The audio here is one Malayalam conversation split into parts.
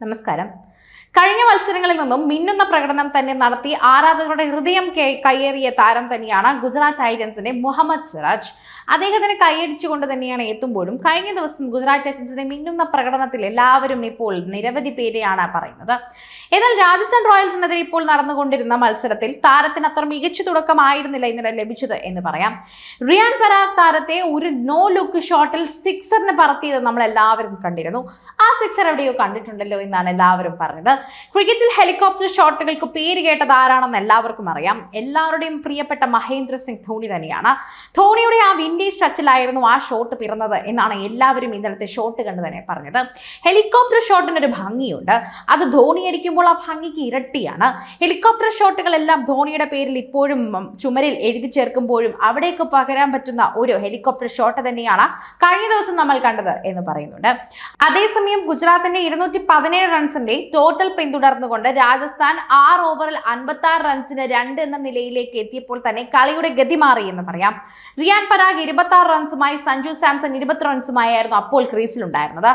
നമസ്കാരം. കഴിഞ്ഞ മത്സരങ്ങളിൽ നിന്നും മിന്നുന്ന പ്രകടനം തന്നെ നടത്തി ആരാധകരുടെ ഹൃദയം കയ്യേറിയ താരം തന്നെയാണ് ഗുജറാത്ത് ടൈറ്റൻസിന്റെ മുഹമ്മദ് സിറാജ്. അദ്ദേഹത്തിന് കൈയടിച്ചുകൊണ്ട് തന്നെയാണ് എത്തുമ്പോഴും കഴിഞ്ഞ ദിവസം ഗുജറാത്ത് ടൈറ്റൻസിന്റെ മിന്നുന്ന പ്രകടനത്തിൽ എല്ലാവരും ഇപ്പോൾ നിരവധി പേരെയാണ് പറയുന്നത്. എന്നാൽ രാജസ്ഥാൻ റോയൽസിനെതിരെ ഇപ്പോൾ നടന്നുകൊണ്ടിരുന്ന മത്സരത്തിൽ താരത്തിന് അത്ര മികച്ച തുടക്കമായിരുന്നില്ല ഇന്നലെ ലഭിച്ചത് എന്ന് പറയാം. റിയാൻ പരാഗ് താരത്തെ ഒരു നോ ലുക്ക് ഷോട്ടിൽ സിക്സറിന് പറത്തിയത് നമ്മൾ എല്ലാവരും കണ്ടിരുന്നു. ആ സിക്സർ എവിടെയോ കണ്ടിട്ടുണ്ടല്ലോ എന്നാണ് എല്ലാവരും പറഞ്ഞത്. ക്രിക്കറ്റിൽ ഹെലികോപ്റ്റർ ഷോട്ടുകൾക്ക് പേര് കേട്ടത് ആരാണെന്ന് എല്ലാവർക്കും അറിയാം. എല്ലാവരുടെയും പ്രിയപ്പെട്ട മഹേന്ദ്ര സിംഗ് ധോണി തന്നെയാണ്. ധോണിയുടെ ആ വിൻഡേജ് ടച്ചിലായിരുന്നു ആ ഷോട്ട് പിറന്നത് എന്നാണ് എല്ലാവരും ഇന്നലത്തെ ഷോട്ട് കണ്ട് തന്നെ പറഞ്ഞത്. ഹെലികോപ്റ്റർ ഷോട്ടിനൊരു ഭംഗിയുണ്ട്. അത് ധോണി അടിക്കുമ്പോൾ ആ ഭംഗിക്ക് ഇരട്ടിയാണ്. ഹെലികോപ്റ്റർ ഷോട്ടുകളെല്ലാം ധോണിയുടെ പേരിൽ ഇപ്പോഴും ചുമരിൽ എഴുതി ചേർക്കുമ്പോഴും അവിടേക്ക് പകരാൻ പറ്റുന്ന ഒരു ഹെലികോപ്റ്റർ ഷോട്ട് തന്നെയാണ് കഴിഞ്ഞ ദിവസം നമ്മൾ കണ്ടത് എന്ന് പറയുന്നുണ്ട്. അതേസമയം ഗുജറാത്തിന്റെ ഇരുന്നൂറ്റി പതിനേഴ് റൺസിന്റെ ടോട്ടൽ പിന്തുടർന്നുകൊണ്ട് രാജസ്ഥാൻ ആറ് ഓവറിൽ അൻപത്തി ആറ് റൺസിന് രണ്ട് എന്ന നിലയിലേക്ക് എത്തിയപ്പോൾ തന്നെ കളിയുടെ ഗതി മാറി എന്ന് പറയാം. റിയാൻ പരാഗ് ഇരുപത്തി ആറ് റൺസുമായി സഞ്ജു സാംസൺ ഇരുപത്തി റൺസുമായിരുന്നു അപ്പോൾ ക്രീസിലുണ്ടായിരുന്നത്.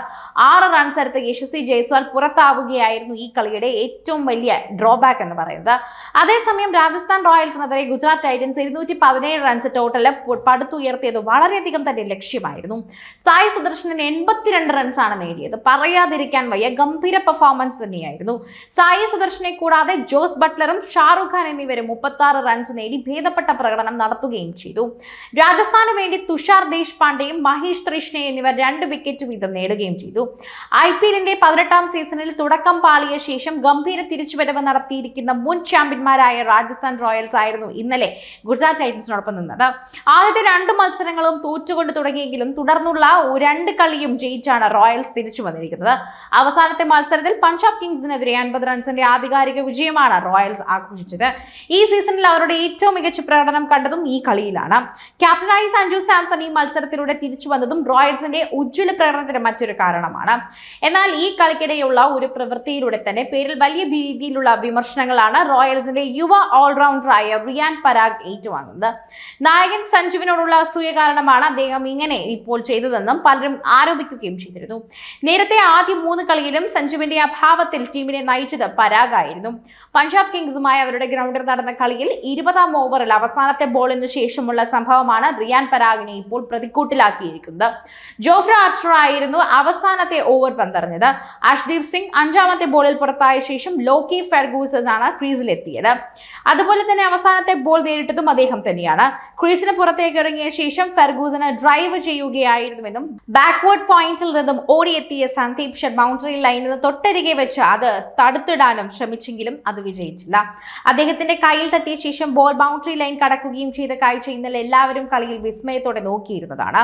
ആറ് റൺസ് എടുത്ത് യശസ്വി ജയ്സ്വാൾ പുറത്താവുകയായിരുന്നു ഈ കളിയുടെ ഏറ്റവും വലിയ ഡ്രോബാക്ക് എന്ന് പറയുന്നത്. അതേസമയം രാജസ്ഥാൻ റോയൽസിനെതിരെ ഗുജറാത്ത് ടൈറ്റൻസ് ഇരുന്നൂറ്റി പതിനേഴ് റൺസ് ടോട്ടൽ പടുത്തുയർത്തിയത് വളരെയധികം തന്നെ ലക്ഷ്യമായിരുന്നു. സായി സുദർശനൻ എൺപത്തിരണ്ട് ആണ് നേടിയത്. പറയാതിരിക്കാൻ വയ്യ ഗംഭീര പെർഫോമൻസ് തന്നെയായിരുന്നു. സായി സുദർശനെ കൂടാതെ ജോസ് ബട്ട്ലറും ഷാറുഖ് ഖാൻ എന്നിവരും മുപ്പത്തി റൺസ് നേടി ഭേദപ്പെട്ട പ്രകടനം നടത്തുകയും ചെയ്തു. രാജസ്ഥാന് വേണ്ടി തുഷാർ ദേശ്പാണ്ഡെയും മഹേഷ് ത്രിഷ്ണെ എന്നിവർ രണ്ട് വിക്കറ്റ് വീതം നേടുകയും ചെയ്തു. ഐ പി എല്ലിന്റെ പതിനെട്ടാം സീസണിൽ തുടക്കം പാളിയ ശേഷം ഗംഭീര തിരിച്ചുവരവ് നടത്തിയിരിക്കുന്ന മുൻ ചാമ്പ്യന്മാരായ രാജസ്ഥാൻ റോയൽസ് ആയിരുന്നു ഇന്നലെ ഗുജറാത്ത് ടൈറ്റൻസിനോടൊപ്പം നിന്നത്. ആദ്യത്തെ രണ്ട് മത്സരങ്ങളും തോറ്റുകൊണ്ട് തുടങ്ങിയെങ്കിലും തുടർന്നുള്ള രണ്ട് കളിയും ജയിച്ചാണ് റോയൽസ് തിരിച്ചു വന്നിരിക്കുന്നത്. അവസാനത്തെ മത്സരത്തിൽ പഞ്ചാബ് കിങ്സിനെതിരെ അൻപത് റൺസിന്റെ ആധികാരിക വിജയമാണ് റോയൽസ് ആഘോഷിച്ചത്. ഈ സീസണിൽ അവരുടെ ഏറ്റവും മികച്ച പ്രകടനം കണ്ടതും ഈ കളിയിലാണ്. ക്യാപ്റ്റനായി സഞ്ജു സാംസൺ ഈ മത്സരത്തിലൂടെ തിരിച്ചു വന്നതും റോയൽസിന്റെ ഉജ്ജ്വല പ്രകടനത്തിന് മറ്റൊരു കാരണമാണ്. എന്നാൽ ഈ കളിക്കിടെയുള്ള ഒരു പ്രവൃത്തിയിലൂടെ തന്നെ പേരിൽ വലിയ രീതിയിലുള്ള വിമർശനങ്ങളാണ് റോയൽസിന്റെ യുവ ഓൾറൗണ്ടറായ റിയാൻ പരാഗ് ഏറ്റുവാങ്ങുന്നത്. നായകൻ സഞ്ജുവിനോടുള്ള അസൂയ കാരണമാണ് അദ്ദേഹം ഇങ്ങനെ ഇപ്പോൾ ചെയ്തതെന്നും പലരും ആരോപിക്കുകയും ചെയ്തിരുന്നു. നേരത്തെ ആദ്യ മൂന്ന് കളിയിലും സഞ്ജുവിന്റെ അഭാവത്തിൽ ടീമിനെ നയിച്ചത് പരാഗായിരുന്നു. പഞ്ചാബ് കിങ്സുമായി അവരുടെ ഗ്രൗണ്ടിൽ നടന്ന കളിയിൽ ഇരുപതാം ഓവറിൽ അവസാനത്തെ ബോളിന് ശേഷമുള്ള സംഭവമാണ് റിയാൻ പരാഗിനെ ഇപ്പോൾ പ്രതിക്കൂട്ടിലാക്കിയിരിക്കുന്നത്. ജോഫ്ര ആർച്ചർ ആയിരുന്നു അവസാനത്തെ ഓവർ പന്തറിഞ്ഞത്. അഷ്ദീപ് സിംഗ് അഞ്ചാമത്തെ ബോളിൽ പുറത്തായ ശേഷം ലോക്കി ഫെർഗൂസൺ ആണ് ക്രീസിലെത്തിയത്. അതുപോലെ തന്നെ അവസാനത്തെ ബോൾ നേരിട്ടതും അദ്ദേഹം തന്നെയാണ്. ക്രീസിന് പുറത്തേക്ക് ഇറങ്ങിയ ശേഷം ഫെർഗൂസന് ഡ്രൈവ് ചെയ്യുകയായിരുന്നുവെന്നും ബാക്ക്വേർഡ് പോയിന്റിൽ നിന്നും ഓടിയെത്തിയ സന്ദീപ് ഷട്ട് ബൗണ്ടറി ലൈനിൽ നിന്ന് തൊട്ടരികെ വെച്ച് അത് തടുത്തിടാനും ശ്രമിച്ചെങ്കിലും അത് വിജയിച്ചില്ല. അദ്ദേഹത്തിന്റെ കയ്യിൽ തട്ടിയ ശേഷം ബോൾ ബൗണ്ടറി ലൈൻ കടക്കുകയും ചെയ്ത കാഴ്ച ഇന്നലെ എല്ലാവരും കളിയിൽ വിസ്മയത്തോടെ നോക്കിയിരുന്നതാണ്.